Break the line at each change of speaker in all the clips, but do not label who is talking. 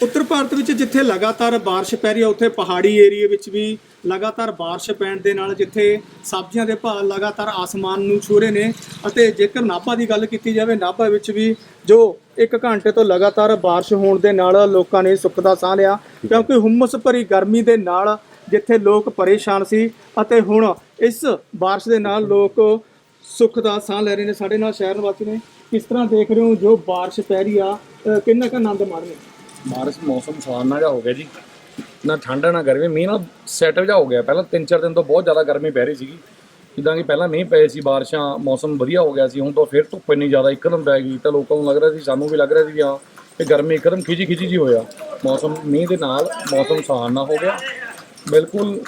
ਉੱਤਰ ਭਾਰਤ ਵਿੱਚ ਜਿੱਥੇ ਲਗਾਤਾਰ ਬਾਰਿਸ਼ ਪੈ ਰਹੀ ਹੈ, ਉੱਥੇ ਪਹਾੜੀ ਏਰੀਏ ਵਿੱਚ ਵੀ ਲਗਾਤਾਰ ਬਾਰਿਸ਼ ਪੈਣ ਦੇ ਨਾਲ ਜਿੱਥੇ ਸਬਜ਼ੀਆਂ ਦੇ ਭਾਅ ਲਗਾਤਾਰ ਆਸਮਾਨ ਨੂੰ ਛੂ ਰਹੇ ਨੇ ਅਤੇ ਜੇਕਰ ਨਾਭਾ ਦੀ ਗੱਲ ਕੀਤੀ ਜਾਵੇ, ਨਾਭਾ ਵਿੱਚ ਵੀ ਜੋ 1 ਘੰਟੇ ਤੋਂ ਲਗਾਤਾਰ ਬਾਰਿਸ਼ ਹੋਣ ਦੇ ਨਾਲ ਲੋਕਾਂ ਨੇ ਸੁੱਖ ਦਾ ਸਾਹ ਲਿਆ, ਕਿਉਂਕਿ ਹੁਮਸ ਭਰੀ ਗਰਮੀ ਦੇ ਨਾਲ ਜਿੱਥੇ ਲੋਕ ਪਰੇਸ਼ਾਨ ਸੀ ਅਤੇ ਹੁਣ ਇਸ ਬਾਰਿਸ਼ ਦੇ ਨਾਲ ਲੋਕ ਸੁੱਖ ਦਾ ਸਾਹ ਲੈ ਰਹੇ ਨੇ। ਸਾਡੇ ਨਾਲ ਸ਼ਹਿਰ ਨਿਵਾਸੀ ਨੇ। ਕਿਸ ਤਰ੍ਹਾਂ ਦੇਖ ਰਹੇ ਹੋ ਜੋ ਬਾਰਿਸ਼ ਪੈ ਰਹੀ ਆ ਕਿੰਨਾ ਕੁ ਆਨੰਦ ਮਾਣ ਰਹੇ
ਬਾਰਿਸ਼ ਮੌਸਮ ਸੁਹਾਵਣਾ ਜਿਹਾ ਹੋ ਗਿਆ ਜੀ। ਨਾ ਠੰਡ, ਨਾ ਗਰਮੀ, ਮੀਂਹ ਨਾਲ ਸੈਟਲ ਜਿਹਾ ਹੋ ਗਿਆ। ਪਹਿਲਾਂ 3-4 ਦਿਨ ਤੋਂ ਬਹੁਤ ਜ਼ਿਆਦਾ ਗਰਮੀ ਪੈ ਰਹੀ ਸੀਗੀ। ਜਿੱਦਾਂ ਕਿ ਪਹਿਲਾਂ ਮੀਂਹ ਪਏ ਸੀ, ਬਾਰਿਸ਼ਾਂ, ਮੌਸਮ ਵਧੀਆ ਹੋ ਗਿਆ ਸੀ। ਹੁਣ ਤਾਂ ਫਿਰ ਧੁੱਪ ਇੰਨੀ ਜ਼ਿਆਦਾ ਇੱਕਦਮ ਪੈ ਗਈ। ਤਾਂ ਲੋਕਾਂ ਨੂੰ ਲੱਗ ਰਿਹਾ ਸੀ, ਸਾਨੂੰ ਵੀ ਲੱਗ ਰਿਹਾ ਸੀ ਵੀ ਹਾਂ ਕਿ ਗਰਮੀ ਇੱਕਦਮ ਖਿਜੀ ਖਿਜੀ ਜੀ ਹੋਇਆ। ਮੌਸਮ ਮੀਂਹ ਦੇ ਨਾਲ ਮੌਸਮ ਸੁਹਾਵਣਾ ਹੋ ਗਿਆ। ਬਿਲਕੁਲ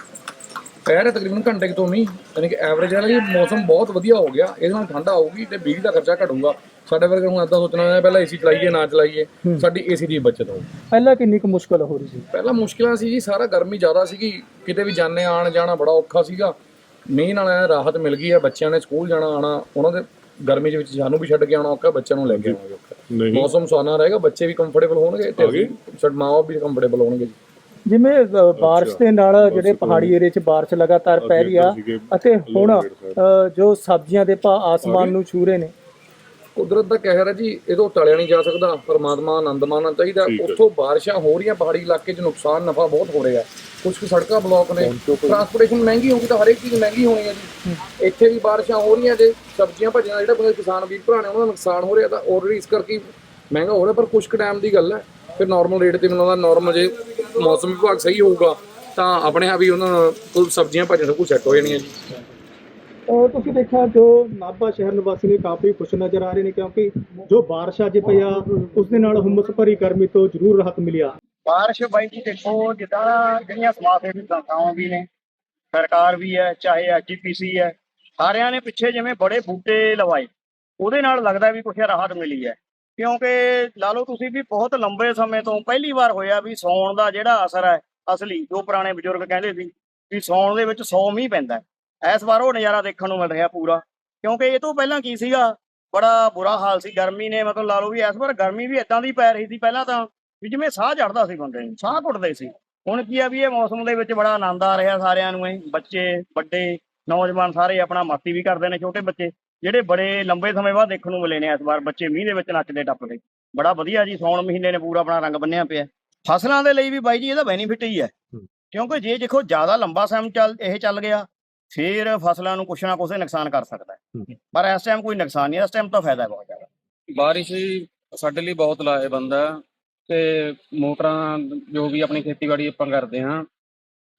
ਰਿਹਾ ਤਕਰੀਬਨ ਘੰਟੇ ਕੁ ਤੋਂ ਮੀਂਹ ਯਾਨੀ ਕਿ ਐਵਰੇਜ ਵਾਲਾ ਇਹ ਮੌਸਮ ਬਹੁਤ ਵਧੀਆ ਹੋ ਗਿਆ ਇਹਦੇ ਨਾਲ ਠੰਡਾ ਆਊਗੀ ਤੇ ਬਿਜਲੀ ਦਾ ਖਰਚਾ ਘਟੂਗਾ। ਸਾਡੇ ਵਰਗੇ ਨੂੰ ਏਦਾਂ ਸੋਚਣਾ ਹੈ ਪਹਿਲਾਂ ਏਸੀ ਚਲਾਈਏ ਨਾ ਚਲਾਈਏ ਸਾਡੀ ਏਸੀ ਦੀ ਬਚਤ ਹੋਊ।
ਪਹਿਲਾਂ ਕਿੰਨੀ ਕੁ ਮੁਸ਼ਕਲ ਹੋ ਰਹੀ ਸੀ?
ਪਹਿਲਾਂ ਮੁਸ਼ਕਿਲਾਂ ਸੀ ਜੀ ਸਾਰਾ ਗਰਮੀ ਜ਼ਿਆਦਾ ਸੀਗੀ ਕਿਤੇ ਵੀ ਜਾਣੇ ਆਣ ਜਾਣਾ ਬੜਾ ਔਖਾ ਸੀਗਾ। ਮੀਂਹ ਨਾਲ ਐਂ ਰਾਹਤ ਮਿਲ ਗਈ ਹੈ ਬੱਚਿਆਂ ਨੇ ਸਕੂਲ ਜਾਣਾ ਆਣਾ ਉਹਨਾਂ ਦੇ ਗਰਮੀ ਦੇ ਵਿੱਚ ਸਾਨੂੰ ਵੀ ਛੱਡ ਕੇ ਆਉਣਾ ਔਖਾ ਬੱਚਿਆਂ ਨੂੰ ਲੈ ਕੇ ਆਉਣਾ ਔਖਾ। ਮੌਸਮ ਸੁਹਾਣਾ ਰਹੇਗਾ ਬੱਚੇ ਵੀ ਕੰਫਰਟੇਬਲ ਹੋਣਗੇ ਤੇ ਅਸੀਂ ਸਾਡੇ ਮਾਂ ਵੀ ਕੰਫਰਟੇਬਲ ਹੋਣਗੇ ਜੀ।
ਜਿਵੇਂ ਅ, ਬਾਰਿਸ਼ ਦੇ ਨਾਲ ਜਿਹੜੇ ਪਹਾੜੀ ਏਰੀਏ 'ਚ ਬਾਰਿਸ਼ ਲਗਾਤਾਰ ਪੈ ਰਹੀ ਆ ਅਤੇ ਹੁਣ ਅ, ਜੋ ਸਬਜ਼ੀਆਂ ਦੇ ਭਾਅ ਆਸਮਾਨ ਨੂੰ ਛੂ ਰਹੇ ਨੇ।
ਕੁਦਰਤ ਦਾ ਕਹਿਰ ਹੈ ਜੀ ਇਹ ਤੋਂ ਟਲਿਆ ਨਹੀਂ ਜਾ ਸਕਦਾ। ਪਰਮਾਤਮਾ ਆਨੰਦ ਮਾਣਨਾ ਚਾਹੀਦਾ। ਉੱਥੋਂ ਬਾਰਿਸ਼ਾਂ ਹੋ ਰਹੀਆਂ ਪਹਾੜੀ ਇਲਾਕੇ 'ਚ ਨੁਕਸਾਨ ਨਫਾ ਬਹੁਤ ਹੋ ਰਿਹਾ। ਕੁਝ ਕੁ ਸੜਕਾਂ ਬਲੌਕ ਨੇ। ਟਰਾਂਸਪੋਰਟੇਸ਼ਨ ਮਹਿੰਗੀ ਹੋਊਗੀ ਤਾਂ ਹਰੇਕ ਚੀਜ਼ ਮਹਿੰਗੀ ਹੋਣੀ ਹੈ ਜੀ। ਇੱਥੇ ਵੀ ਬਾਰਿਸ਼ਾਂ ਹੋ ਰਹੀਆਂ ਜੇ ਸਬਜ਼ੀਆਂ ਭੱਜੀਆਂ ਜਿਹੜਾ ਬੰਦੇ ਕਿਸਾਨ ਵੀਰ ਭਰਾ ਨੇ ਉਹਨਾਂ ਦਾ ਨੁਕਸਾਨ ਹੋ ਰਿਹਾ ਤਾਂ ਆਲਰੇਡੀ ਇਸ ਕਰਕੇ ਹੀ ਮਹਿੰਗਾ ਹੋ ਰਿਹਾ ਪਰ ਕੁਝ ਕੁ ਟਾਈਮ ਦੀ ਗੱਲ ਹੈ। ਫਿਰ ਨਾਰਮਲ ਰੇਟ ਤੇ ਮੈਨੂੰ ਲੱਗਦਾ ਨਾਰਮਲ ਜੇ ਮੌਸਮ ਵਿਭਾਗ ਸਹੀ ਹੋਊਗਾ ਤਾਂ ਆਪਣੇ ਆਪ ਹੀ ਉਹਨਾਂ ਨੂੰ ਸਬਜ਼ੀਆਂ ਭੱਜਣ ਸਭ ਕੁਝ ਸੈੱਟ ਹੋ ਜਾਣੀਆਂ ਜੀ।
ਤੁਸੀਂ ਦੇਖਿਆ ਜੋ ਨਾਭਾ ਸ਼ਹਿਰ ਨਿਵਾਸੀ ਨੇ ਕਾਫੀ ਖੁਸ਼ ਨਜ਼ਰ ਆ ਰਹੇ ਨੇ ਕਿਉਂਕਿ ਜੋ ਬਾਰਿਸ਼ ਅੱਜ ਪਈ ਆ ਉਸ ਦੇ ਨਾਲ ਹੁਮਸ ਭਰੀ ਗਰਮੀ ਤੋਂ ਜ਼ਰੂਰ ਰਾਹਤ ਮਿਲੀ ਆ।
ਬਾਰਿਸ਼ ਬਾਈ ਜੀ ਦੇਖੋ ਜਿੱਦਾਂ ਜਿਹੜੀਆਂ ਸਮਾਜ ਸੇਵੀ ਸੰਸਥਾਵਾਂ ਵੀ ਨੇ ਸਰਕਾਰ ਵੀ ਹੈ ਚਾਹੇ ਐਚਪੀਸੀ ਹੈ ਸਾਰਿਆਂ ਨੇ ਪਿੱਛੇ ਜਿਵੇਂ ਬੜੇ ਬੂਟੇ ਲਵਾਏ ਉਹਦੇ ਨਾਲ ਲੱਗਦਾ ਵੀ ਕੁਛ ਰਾਹਤ ਮਿਲੀ ਹੈ। ਕਿਉਂਕਿ ਲਾ ਲਓ ਤੁਸੀਂ ਵੀ ਬਹੁਤ ਲੰਬੇ ਸਮੇਂ ਤੋਂ ਪਹਿਲੀ ਵਾਰ ਹੋਇਆ ਵੀ ਸੌਣ ਦਾ ਜਿਹੜਾ ਅਸਰ ਹੈ ਅਸਲੀ, ਜੋ ਪੁਰਾਣੇ ਬਜ਼ੁਰਗ ਕਹਿੰਦੇ ਸੀ ਵੀ ਸੌਣ ਦੇ ਵਿੱਚ 100 ਮੀਂਹ ਪੈਂਦਾ ਹੈ। ਇਸ ਵਾਰ ਉਹ ਨਜ਼ਾਰਾ ਦੇਖਣ ਨੂੰ ਮਿਲ ਰਿਹਾ ਪੂਰਾ। ਕਿਉਂਕਿ ਇਹ ਤੋਂ ਪਹਿਲਾਂ ਕੀ ਸੀਗਾ? ਬੜਾ ਬੁਰਾ ਹਾਲ ਸੀ। ਗਰਮੀ ਨੇ ਮਤਲਬ ਲਾ ਲਓ ਵੀ ਇਸ ਵਾਰ ਗਰਮੀ ਵੀ ਇਦਾਂ ਦੀ ਪੈ ਰਹੀ ਸੀ। ਪਹਿਲਾਂ ਤਾਂ ਵੀ ਜਿਵੇਂ ਸਾਹ ਚੜਦਾ ਸੀ ਬੰਦੇ ਨੂੰ, ਸਾਹ ਘੁੱਟਦੇ ਸੀ। ਹੁਣ ਕੀ ਆ ਵੀ ਇਹ ਮੌਸਮ ਦੇ ਵਿੱਚ ਬੜਾ ਆਨੰਦ ਆ ਰਿਹਾ ਸਾਰਿਆਂ ਨੂੰ। ਇਹ ਬੱਚੇ, ਵੱਡੇ, ਨੌਜਵਾਨ ਸਾਰੇ ਆਪਣਾ ਮਾਤੀ ਵੀ ਕਰਦੇ ਨੇ, ਛੋਟੇ ਬੱਚੇ। ਜਿਹੜੇ ਬੜੇ ਲੰਬੇ ਸਮੇਂ ਬਾਅਦ ਦੇਖਣ ਨੂੰ ਮਿਲੇ ਨੇ ਇਸ ਵਾਰ ਬੱਚੇ ਮੀਂਹ ਦੇ ਵਿੱਚ ਨੱਚਦੇ ਟੱਪਦੇ। ਬੜਾ ਵਧੀਆ ਜੀ ਸੌਣ ਮਹੀਨੇ ਨੇ ਪੂਰਾ ਆਪਣਾ ਰੰਗ ਬੰਨਿਆ ਪਿਆ। ਫਸਲਾਂ ਦੇ ਲਈ ਵੀ ਬਾਈ ਜੀ ਇਹਦਾ ਬੈਨੀਫਿਟ ਹੀ ਹੈ। ਕਿਉਂਕਿ ਜੇ ਦੇਖੋ ਜ਼ਿਆਦਾ ਲੰਬਾ ਸਮਾਂ ਚੱਲ ਇਹ ਚੱਲ ਗਿਆ ਫਿਰ ਫਸਲਾਂ ਨੂੰ ਕੁਛ ਨਾ ਕੁਛ ਨੁਕਸਾਨ ਕਰ ਸਕਦਾ ਹੈ। ਪਰ ਇਸ ਟਾਈਮ ਕੋਈ ਨੁਕਸਾਨ ਨਹੀਂ ਇਸ ਟਾਈਮ ਤਾਂ ਫਾਇਦਾ ਹੈ ਬਹੁਤ ਜ਼ਿਆਦਾ।
ਬਾਰਿਸ਼ ਹੀ ਸਾਡੇ ਲਈ ਬਹੁਤ ਲਾਹੇਵੰਦ ਹੈ ਤੇ ਮੋਟਰਾਂ ਜੋ ਵੀ ਆਪਣੀ ਖੇਤੀਬਾੜੀ ਆਪਾਂ ਕਰਦੇ ਹਾਂ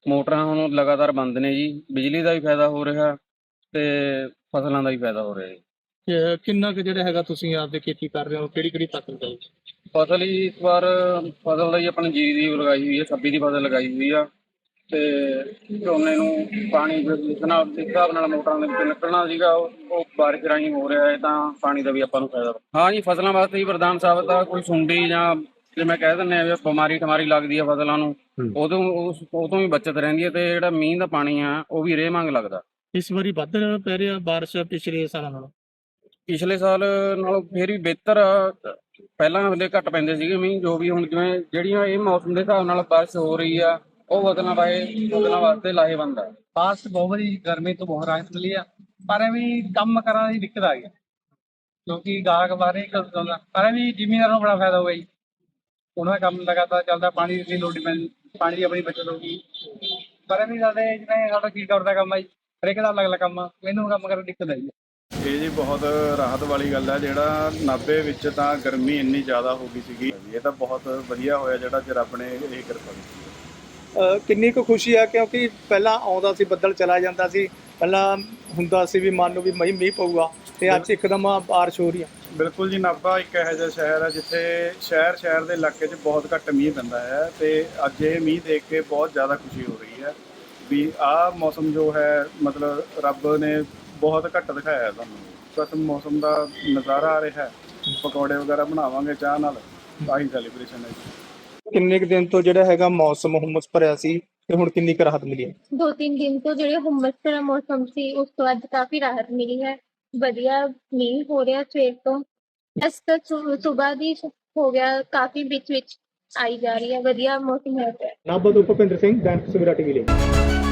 ਮੋਟਰਾਂ ਹੁਣ ਲਗਾਤਾਰ ਬੰਦ ਨੇ ਜੀ ਬਿਜਲੀ ਦਾ ਵੀ ਫਾਇਦਾ ਹੋ ਰਿਹਾ ਤੇ ਫਸਲਾਂ ਦਾ ਵੀ ਫਾਇਦਾ ਹੋ ਰਿਹਾ ਜੀ।
ਕਿ- ਕਿੰਨਾ ਕੁ ਜਿਹੜਾ ਹੈਗਾ ਤੁਸੀਂ ਆਪਦੇ ਖੇਤੀ ਕਰ ਰਹੇ ਹੋ ਕਿਹੜੀ ਕਿਹੜੀ ਫਸਲ ਦਾ
ਫਸਲ ਜੀ ਇਸ ਵਾਰ ਫਸਲ ਦਾ ਹੀ ਆਪਣੀ ਜੀਰੀ ਦੀ ਲਗਾਈ ਹੋਈ ਹੈ 26 ਦੀ ਫਸਲ ਲਗਾਈ ਹੋਈ ਆ। ਤੇ ਝੋਨੇ ਨੂੰ ਪਾਣੀ ਜਿਸ ਨਾਲ ਜਿਸ ਹਿਸਾਬ ਨਾਲ ਮੋਟਰਾਂ ਦੇ ਵਿੱਚ ਨਿਕਲਣਾ ਸੀਗਾ ਉਹ ਉਹ ਬਾਰਿਸ਼ ਰਾਹੀਂ ਹੋ ਰਿਹਾ ਹੈ ਤਾਂ ਪਾਣੀ ਦਾ ਵੀ ਆਪਾਂ ਨੂੰ ਫਾਇਦਾ। ਹਾਂ ਜੀ ਫਸਲਾਂ ਵਾਸਤੇ ਹੀ ਵਰਦਾਨ ਸਾਹਿਬ ਦਾ ਕੋਈ ਸੁੰਡੀ ਜਾਂ ਜਿਵੇਂ ਕਹਿ ਦਿੰਦੇ ਆ ਵੀ ਬਿਮਾਰੀ ਠਮਾਰੀ ਲੱਗਦੀ ਆ ਫਸਲਾਂ ਨੂੰ ਉਦੋਂ ਉਸ ਉਹ ਤੋਂ ਵੀ ਬਚਤ ਰਹਿੰਦੀ ਹੈ ਤੇ ਜਿਹੜਾ ਮੀਂਹ ਦਾ ਪਾਣੀ ਆ ਉਹ ਵੀ ਰੇਹ ਮੰਗ ਲੱਗਦਾ।
ਇਸ ਵਾਰੀ ਵੱਧ ਪੈ ਰਿਹਾ ਬਾਰਿਸ਼ ਪਿਛਲੇ ਸਾਲਾਂ ਨਾਲੋਂ?
ਪਿਛਲੇ ਸਾਲ ਨਾਲੋਂ ਫੇਰ ਵੀ ਬਿਹਤਰ ਆ। ਪਹਿਲਾਂ ਹਲੇ ਘੱਟ ਪੈਂਦੇ ਸੀਗੇ ਮੀਂਹ ਜੋ ਵੀ ਹੁਣ ਜਿਵੇਂ ਜਿਹੜੀਆਂ ਇਹ ਮੌਸਮ ਦੇ ਹਿਸਾਬ ਨਾਲ ਬਾਰਿਸ਼ ਹੋ ਰਹੀ ਆ ਉਹ ਫਸਲਾਂ ਵਾਏ ਫਸਲਾਂ ਵਾਸਤੇ ਲਾਹੇਵੰਦ ਆ।
ਬਾਰਿਸ਼ ਬਹੁਤ ਵਧੀਆ ਗਰਮੀ ਤੋਂ ਬਹੁਤ ਰਾਹਤ ਮਿਲੀ ਆ ਪਰ ਇਹ ਵੀ ਕੰਮ ਕਰਨ ਦੀ ਦਿੱਕਤ ਆ ਗਈ। ਕਿਉਂਕਿ ਗਾਹਕ ਬਾਰੇ ਕਰ ਜਾਂਦਾ ਪਰ ਇਹ ਵੀ ਜ਼ਿਮੀਂਦਾਰਾਂ ਨੂੰ ਬੜਾ ਫਾਇਦਾ ਹੋਇਆ ਜੀ। ਉਹਨਾਂ ਦਾ ਕੰਮ ਲਗਾਤਾਰ ਚੱਲਦਾ ਪਾਣੀ ਦੀ ਲੋੜ ਪੈਂਦੀ ਪਾਣੀ ਦੀ ਆਪਣੀ ਬਚਤ ਹੋਊਗੀ ਪਰ ਇਹ ਵੀ ਸਾਡੇ ਜਿਵੇਂ ਸਾਡਾ ਕੀ ਕਰਦਾ ਕੰਮ ਆ ਜੀ। ਹਰੇਕ ਦਾ ਅਲੱਗ ਅਲੱਗ ਕੰਮ ਆ ਮੈਨੂੰ ਕੰਮ ਕਰਨ ਦੀ ਦਿੱਕਤ ਆਈ ਹੈ।
ਇਹ ਜੀ ਬਹੁਤ ਰਾਹਤ ਵਾਲੀ ਗੱਲ ਹੈ ਜਿਹੜਾ ਨਾਭੇ ਵਿੱਚ ਤਾਂ ਗਰਮੀ ਇੰਨੀ ਜ਼ਿਆਦਾ ਹੋ ਗਈ ਸੀਗੀ ਇਹ ਤਾਂ ਬਹੁਤ ਵਧੀਆ ਹੋਇਆ ਜਿਹੜਾ ਜੇ ਰੱਬ ਨੇ ਇਹ ਕਿਰਪਾ ਕੀਤੀ
ਅਹ ਕਿੰਨੀ ਕੁ ਖੁਸ਼ੀ ਆ ਕਿਉਂਕਿ ਪਹਿਲਾਂ ਆਉਂਦਾ ਸੀ ਬੱਦਲ ਚਲਾ ਜਾਂਦਾ ਸੀ ਪਹਿਲਾਂ ਹੁੰਦਾ ਸੀ ਵੀ ਮਨ ਨੂੰ ਵੀ ਮਈ ਮੀਂਹ ਪਊਗਾ ਤੇ ਅੱਜ ਇੱਕਦਮ ਆ ਬਾਰਿਸ਼ ਹੋ ਰਹੀ ਆ।
ਬਿਲਕੁਲ ਜੀ ਨਾਭਾ ਇੱਕ ਇਹੋ ਜਿਹਾ ਸ਼ਹਿਰ ਹੈ ਜਿੱਥੇ ਸ਼ਹਿਰ ਸ਼ਹਿਰ ਦੇ ਇਲਾਕੇ 'ਚ ਬਹੁਤ ਘੱਟ ਮੀਂਹ ਪੈਂਦਾ ਹੈ ਤੇ ਅੱਜ ਇਹ ਮੀਂਹ ਦੇਖ ਕੇ ਬਹੁਤ ਜ਼ਿਆਦਾ ਖੁਸ਼ੀ ਹੋ ਰਹੀ ਹੈ। ਵੀ ਆਹ ਮੌਸਮ ਜੋ ਹੈ ਮਤਲਬ ਰੱਬ ਨੇ ਬਹੁਤ ਘੱਟ ਦਿਖਾਇਆ ਹੈ ਸਾਨੂੰ। ਬਸ ਮੌਸਮ ਦਾ ਨਜ਼ਾਰਾ ਆ ਰਿਹਾ ਹੈ। ਪਕੌੜੇ ਵਗੈਰਾ ਬਣਾਵਾਂਗੇ ਚਾਹ ਨਾਲ ਆਹੀ ਸੈਲੀਬ੍ਰੇਸ਼ਨ ਹੈ
ਕਿੰਨੇ ਕੁ ਦਿਨ ਤੋਂ ਜਿਹੜਾ ਹੈਗਾ ਮੌਸਮ ਹੁਮਸ ਭਰਿਆ ਸੀ ਤੇ ਹੁਣ ਕਿੰਨੀ ਕੁ ਰਾਹਤ ਮਿਲੀ ਹੈ?
ਦੋ ਤਿੰਨ ਦਿਨ ਤੋਂ ਜਿਹੜੇ ਹੁਮਸ ਭਰਿਆ ਮੌਸਮ ਸੀ ਉਸ ਤੋਂ ਅੱਜ ਕਾਫੀ ਰਾਹਤ ਮਿਲੀ ਹੈ। ਵਧੀਆ ਮੀਂਹ ਹੋ ਰਿਹਾ ਸਵੇਰ ਤੋਂ। ਇਸ ਤੋਂ ਸਵੇਰ ਦੀ ਹੋ ਗਿਆ ਕਾਫੀ ਵਿੱਚ ਵਿੱਚ ਆਈ ਜਾ ਰਹੀ ਹੈ, ਵਧੀਆ ਮੌਸਮ ਹੈ ਪਿਆ
ਤੋਂ ਭੁਪਿੰਦਰ ਸਿੰਘ, ਦੈਨਿਕ ਸਵੇਰਾ ਟੀਵੀ ਲਈ।